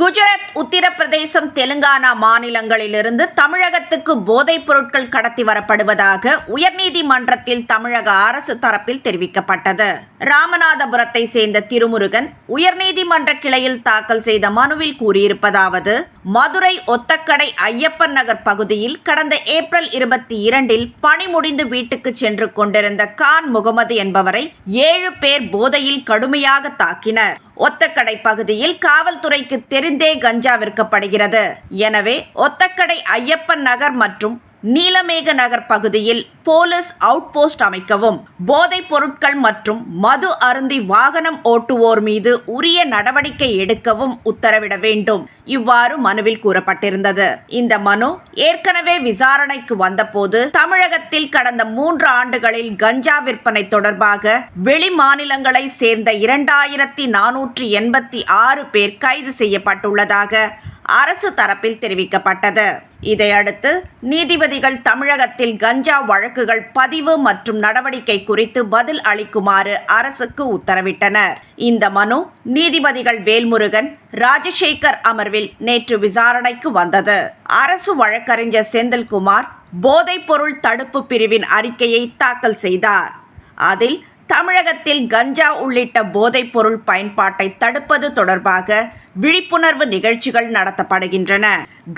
குஜராத் உத்தரப்பிரதேசம் தெலுங்கானா மாநிலங்களிலிருந்து தமிழகத்துக்கு போதைப் பொருட்கள் கடத்தி வரப்படுவதாக உயர்நீதிமன்றத்தில் தமிழக அரசு தரப்பில் தெரிவிக்கப்பட்டது. ராமநாதபுரத்தை சேர்ந்த திருமுருகன் உயர்நீதிமன்ற கிளையில் தாக்கல் செய்த மனுவில் கூறியிருப்பதாவது மதுரை ஒத்தக்கடை ஐயப்பன் நகர் பகுதியில் கடந்த ஏப்ரல் இருபத்தி இரண்டில் பணி முடிந்து வீட்டுக்கு சென்று கொண்டிருந்த கான் முகமது என்பவரை ஏழு பேர் போதையில் கடுமையாக தாக்கினர். ஒத்தக்கடை பகுதியில் காவல்துறைக்கு தெரிந்தே கஞ்சா விற்கப்படுகிறது. எனவே ஒத்தக்கடை ஐயப்பன் நகர் மற்றும் நீலமேக நகர் பகுதியில் போலீஸ் அவுட் போஸ்ட் அமைக்கவும் போதைப் பொருட்கள் மற்றும் மது அருந்தி வாகனம் ஓட்டுவோர் மீது உரிய நடவடிக்கை எடுக்கவும் உத்தரவிட வேண்டும். இவ்வாறு மனுவில் கூறப்பட்டிருந்தது. இந்த மனு ஏற்கனவே விசாரணைக்கு வந்தபோது தமிழகத்தில் கடந்த மூன்று ஆண்டுகளில் கஞ்சா விற்பனை தொடர்பாக வெளி மாநிலங்களை சேர்ந்த இரண்டாயிரத்தி நானூற்றி எண்பத்தி ஆறு பேர் கைது செய்யப்பட்டுள்ளதாக அரசு தரப்பில் தெரிவிக்கப்பட்டது. இதையடுத்து நீதிபதிகள் தமிழகத்தில் கஞ்சா வழக்குகள் பதிவு மற்றும் நடவடிக்கை குறித்து பதில் அளிக்குமாறு அரசுக்கு உத்தரவிட்டனர். இந்த மனு நீதிபதிகள் வேல்முருகன் ராஜசேகர் அமர்வில் நேற்று விசாரணைக்கு வந்தது. அரசு வழக்கறிஞர் செந்தில்குமார் போதைப்பொருள் தடுப்பு பிரிவின் அறிக்கையை தாக்கல் செய்தார். அதில் தமிழகத்தில் கஞ்சா உள்ளிட்ட போதைப்பொருள் பயன்பாட்டை தடுப்பது தொடர்பாக விழிப்புணர்வு நிகழ்ச்சிகள் நடத்தப்படுகின்றன.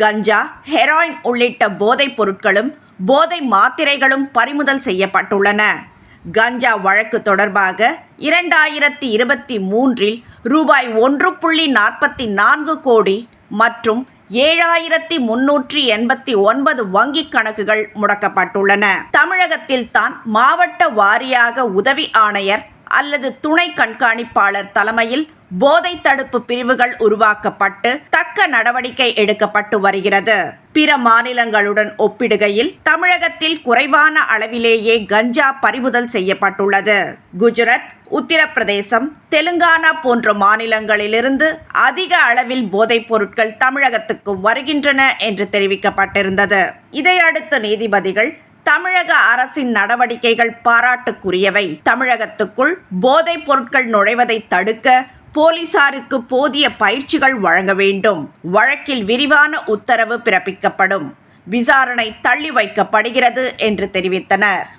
கஞ்சா ஹெராயின் உள்ளிட்ட போதைப் பொருட்களும் போதை மாத்திரைகளும் பறிமுதல் செய்யப்பட்டுள்ளன. கஞ்சா வழக்கு தொடர்பாக இரண்டாயிரத்தி இருபத்தி மூன்றில் ரூபாய் ஒன்று புள்ளி நாற்பத்தி நான்கு கோடி மற்றும் ஏழாயிரத்தி முன்னூற்றி எண்பத்தி ஒன்பது வங்கிக் கணக்குகள் முடக்கப்பட்டுள்ளன. தமிழகத்தில் தான் மாவட்ட வாரியாக உதவி ஆணையர் அல்லது துணை கண்காணிப்பாளர் தலைமையில் போதை தடுப்பு பிரிவுகள் உருவாக்கப்பட்டு தக்க நடவடிக்கை எடுக்கப்பட்டு வருகிறது. பிற மாநிலங்களுடன் ஒப்பிடுகையில் தமிழகத்தில் குறைவான அளவிலேயே கஞ்சா பறிமுதல் செய்யப்பட்டுள்ளது. குஜராத் உத்தரப்பிரதேசம் தெலுங்கானா போன்ற மாநிலங்களிலிருந்து அதிக அளவில் போதைப் பொருட்கள் தமிழகத்துக்கு வருகின்றன என்று தெரிவிக்கப்பட்டிருந்தது. இதையடுத்து நீதிபதிகள் தமிழக அரசின் நடவடிக்கைகள் பாராட்டுக்குரியவை. தமிழகத்துக்குள் போதைப் பொருட்கள் நுழைவதை தடுக்க போலீசாருக்கு போதிய பயிற்சிகள் வழங்க வேண்டும். வழக்கில் விரிவான உத்தரவு பிறப்பிக்கப்படும். விசாரணை தள்ளி வைக்கப்படுகிறது என்று தெரிவித்தனர்.